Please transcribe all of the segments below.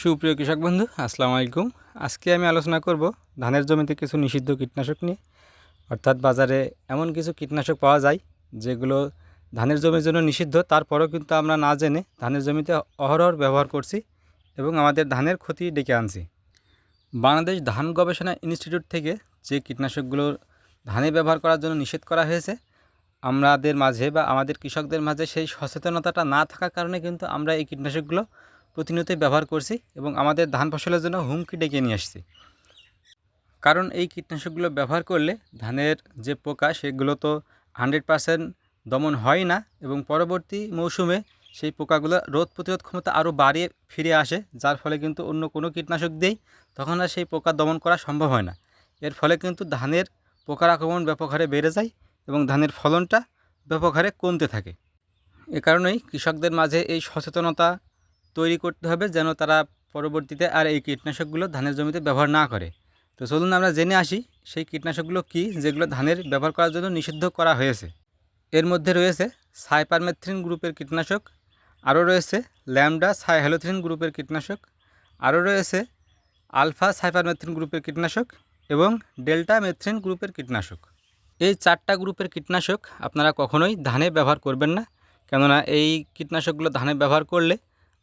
সুপ্রিয় কৃষক বন্ধু, আসসালামু আলাইকুম। আজকে আমি আলোচনা করব ধানের জমিতে কিছু নিষিদ্ধ কীটনাশক নিয়ে। অর্থাৎ বাজারে এমন কিছু কীটনাশক পাওয়া যায় যেগুলো ধানের জমির জন্য নিষিদ্ধ, তারপরেও কিন্তু আমরা না জেনে ধানের জমিতে অহরহ ব্যবহার করছি এবং আমাদের ধানের ক্ষতি ডেকে আনছি। বাংলাদেশ ধান গবেষণা ইনস্টিটিউট থেকে যে কীটনাশকগুলো ধানে ব্যবহার করার জন্য নিষেধ করা হয়েছে, আমাদের মাঝে বা আমাদের কৃষকদের মাঝে সেই সচেতনতাটা না থাকার কারণে কিন্তু আমরা এই কীটনাশকগুলো প্রতিনিয়তই ব্যবহার করছি এবং আমাদের ধান ফসলের জন্য হুমকি ডেকে নিয়ে আসছি। কারণ এই কীটনাশকগুলো ব্যবহার করলে ধানের যে পোকা, সেগুলো তো হান্ড্রেড পারসেন্ট দমন হয় না এবং পরবর্তী মৌসুমে সেই পোকাগুলো রোধ প্রতিরোধ ক্ষমতা আরও বাড়িয়ে ফিরে আসে, যার ফলে কিন্তু অন্য কোনো কীটনাশক দিয়েই তখন আর সেই পোকা দমন করা সম্ভব হয় না। এর ফলে কিন্তু ধানের পোকার আক্রমণ ব্যাপক হারে বেড়ে যায় এবং ধানের ফলনটা ব্যাপক হারে কমতে থাকে। এ কারণেই কৃষকদের মাঝে এই সচেতনতা তৈরি করতে হবে যেন তারা পরবর্তীতে আর এই কীটনাশকগুলো ধানের জমিতে ব্যবহার না করে। তো চলুন আমরা জেনে আসি সেই কীটনাশকগুলো কী যেগুলো ধানের ব্যবহার করার জন্য নিষিদ্ধ করা হয়েছে। এর মধ্যে রয়েছে সাইপারমেথ্রিন গ্রুপের কীটনাশক, আরও রয়েছে ল্যামডা সাইহ্যালোথ্রিন গ্রুপের কীটনাশক, আরও রয়েছে আলফা সাইপারমেথ্রিন গ্রুপের কীটনাশক এবং ডেল্টা মেথ্রিন গ্রুপের কীটনাশক। এই চারটা গ্রুপের কীটনাশক আপনারা কখনোই ধানে ব্যবহার করবেন না। কেননা এই কীটনাশকগুলো ধানে ব্যবহার করলে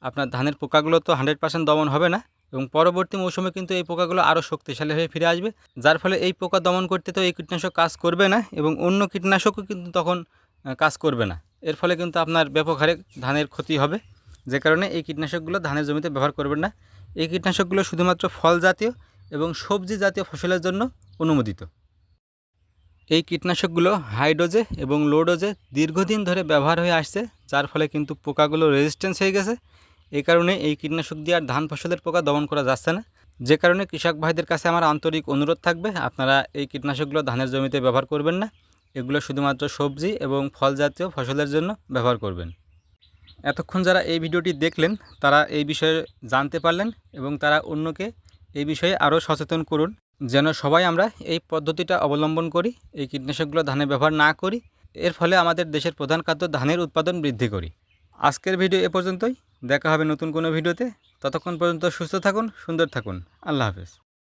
আপনার ধানের পোকাগুলো তো হান্ড্রেড পার্সেন্ট দমন হবে না এবং পরবর্তী মৌসুমে কিন্তু এই পোকাগুলো আরও শক্তিশালী হয়ে ফিরে আসবে, যার ফলে এই পোকা দমন করতে তো এই কীটনাশক কাজ করবে না এবং অন্য কীটনাশকও কিন্তু তখন কাজ করবে না। এর ফলে কিন্তু আপনার ব্যাপক হারে ধানের ক্ষতি হবে। যে কারণে এই কীটনাশকগুলো ধানের জমিতে ব্যবহার করবেন না। এই কীটনাশকগুলো শুধুমাত্র ফল জাতীয় এবং সবজি জাতীয় ফসলের জন্য অনুমোদিত। এই কীটনাশকগুলো হাই ডোজে এবং লো ডোজে দীর্ঘদিন ধরে ব্যবহার হয়ে আসছে, যার ফলে কিন্তু পোকাগুলো রেজিস্ট্যান্স হয়ে গেছে এই কারণে এই কীটনাশক দিয়ে আর ধান ফসলের পোকা দমন করা যাচ্ছে না। যে কারণে কৃষক ভাইদের কাছে আমার আন্তরিক অনুরোধ থাকবে, আপনারা এই কীটনাশকগুলো ধানের জমিতে ব্যবহার করবেন না। এগুলো শুধুমাত্র সবজি এবং ফল জাতীয় ফসলের জন্য ব্যবহার করবেন। এতক্ষণ যারা এই ভিডিওটি দেখলেন, তারা এই বিষয়ে জানতে পারলেন এবং তারা অন্যকে এই বিষয়ে আরও সচেতন করুন, যেন সবাই আমরা এই পদ্ধতিটা অবলম্বন করি, এই কীটনাশকগুলো ধানে ব্যবহার না করি। এর ফলে আমাদের দেশের প্রধান খাদ্য ধানের উৎপাদন বৃদ্ধি করি। আজকের ভিডিও এ পর্যন্তই। দেখা হবে নতুন কোনো ভিডিওতে। ততক্ষণ পর্যন্ত সুস্থ থাকুন সুন্দর থাকুন। আল্লাহ হাফেজ।